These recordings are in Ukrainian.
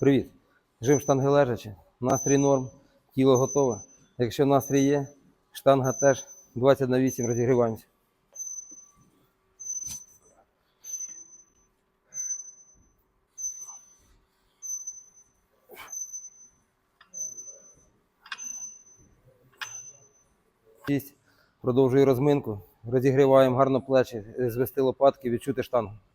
Привіт. Жим штанги лежачі. Настрій норм, тіло готове. Якщо настрій є, штанга теж 20 на 8 розігріваємося. Продовжую розминку. Розігріваємо гарно плечі, звести лопатки, відчути штангу. –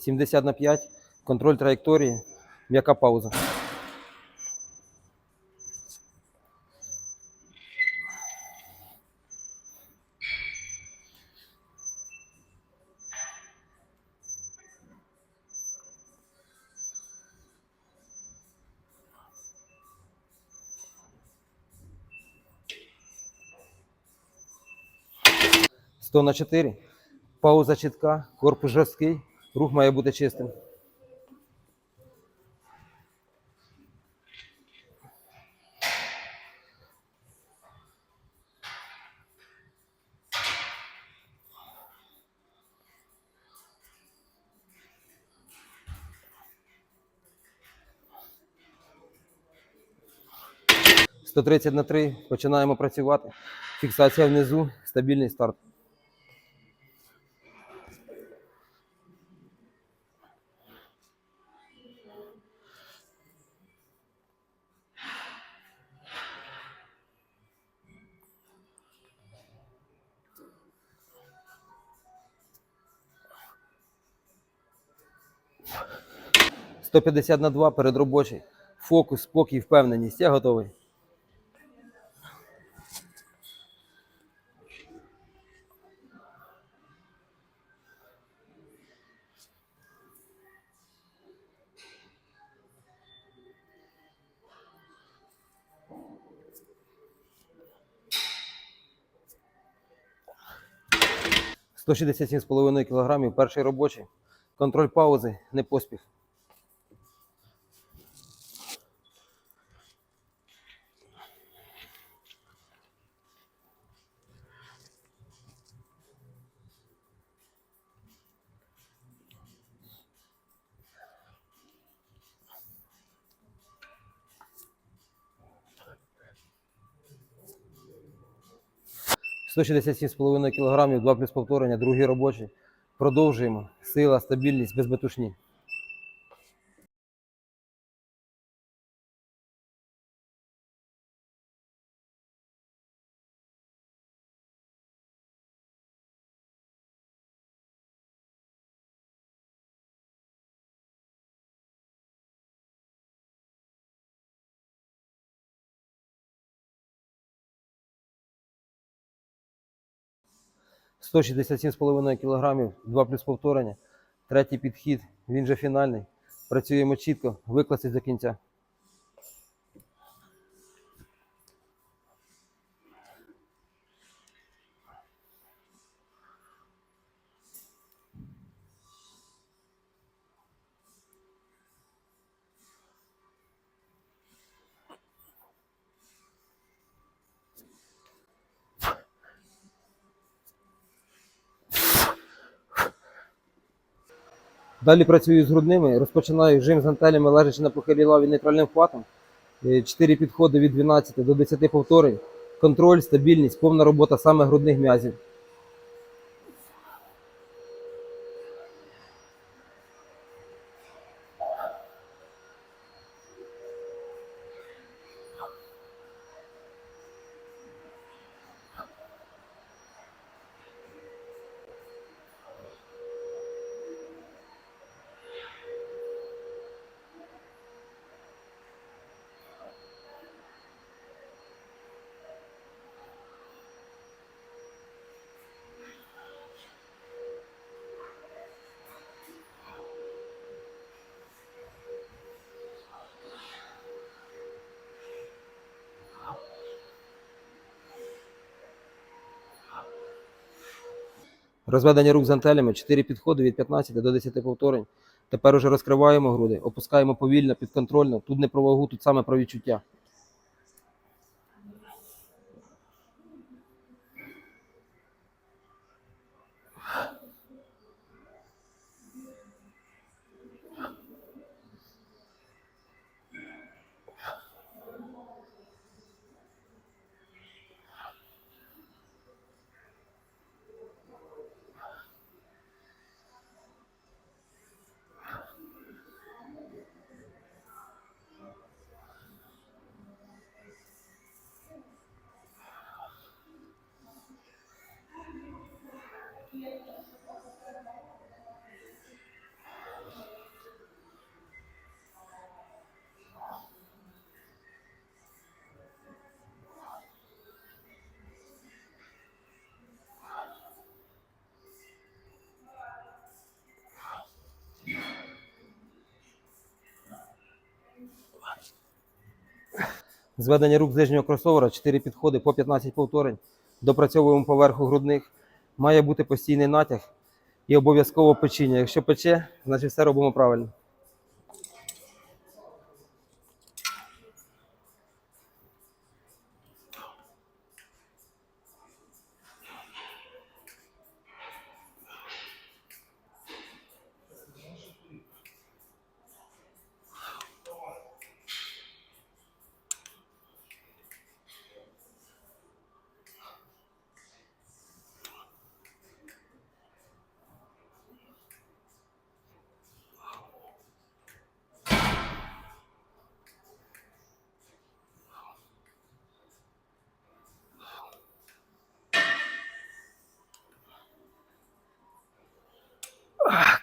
70 на 5, контроль траєкторії, м'яка пауза. – 100 на 4. Пауза чітка, корпус жорсткий, рух має бути чистим. Сто тридцять на 3. Починаємо працювати. Фіксація внизу, стабільний старт. – 150 на 2 перед робочий. Фокус, спокій, впевненість. Я готовий. – 167,5 кг, перший робочий. Контроль паузи, не поспіх. – 167,5 кг, 2 плюс повторення, другий робочий. Продовжуємо. Сила, стабільність, без метушні. – 167,5 кг, 2 плюс повторення. Третій підхід, він же фінальний. Працюємо чітко, викласти до кінця. Далі працюю з грудними, розпочинаю жим з гантелями, лежачи на похилій лаві нейтральним вхватом. Е, Чотири підходи від 12 до 10 повторень. Контроль, стабільність, повна робота саме грудних м'язів. Розведення рук з гантелями, 4 підходи від 15 до 10 повторень. Тепер уже розкриваємо груди, опускаємо повільно, підконтрольно. Тут не про вагу, тут саме про відчуття. Зведення рук з нижнього кросовера, 4 підходи по 15 повторень. Допрацьовуємо поверху грудних. Має бути постійний натяг і обов'язково печіння. Якщо пече, значить все робимо правильно.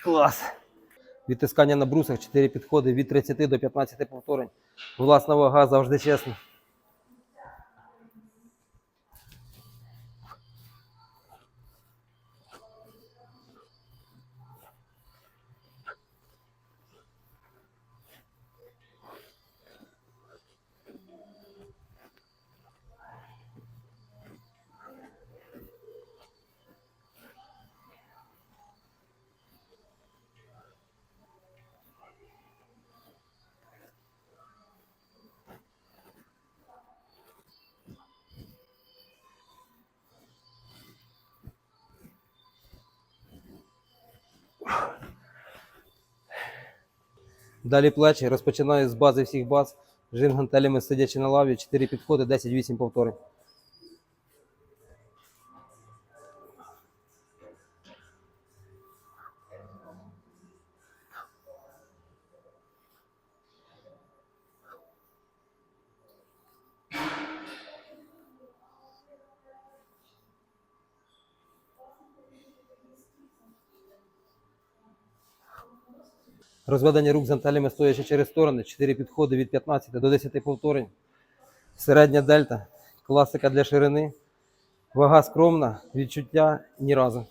Клас. Відтискання на брусах, 4 підходи від 30 до 15 повторень. Власна вага завжди чесно. Далі плечі. Розпочинаю з бази всіх баз. Жим гантелями сидячи на лаві. 4 підходи, 10-8 повторень. Розведення рук з гантелями стоячи через сторони. 4 підходи від 15 до 10 повторень. Середня дельта. Класика для ширини. Вага скромна, відчуття ні разу.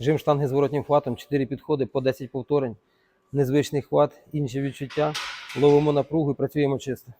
Жим штанги з воротнім хватом, 4 підходи по 10 повторень. Незвичний хват, інші відчуття. Ловимо напругу і працюємо чисто.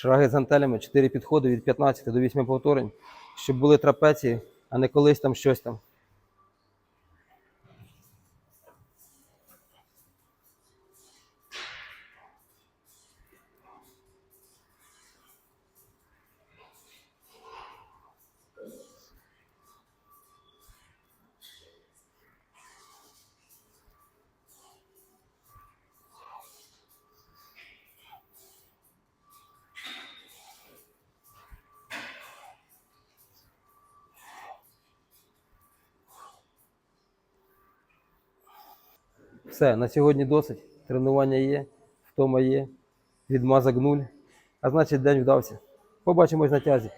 Шраги з гантелями, 4 підходи від 15 до 8 повторень, щоб були трапеції, а не колись там щось там. Все, на сьогодні досить. Тренування є, втома є, відмазок нуль. А значить, день вдався. Побачимось на тязі.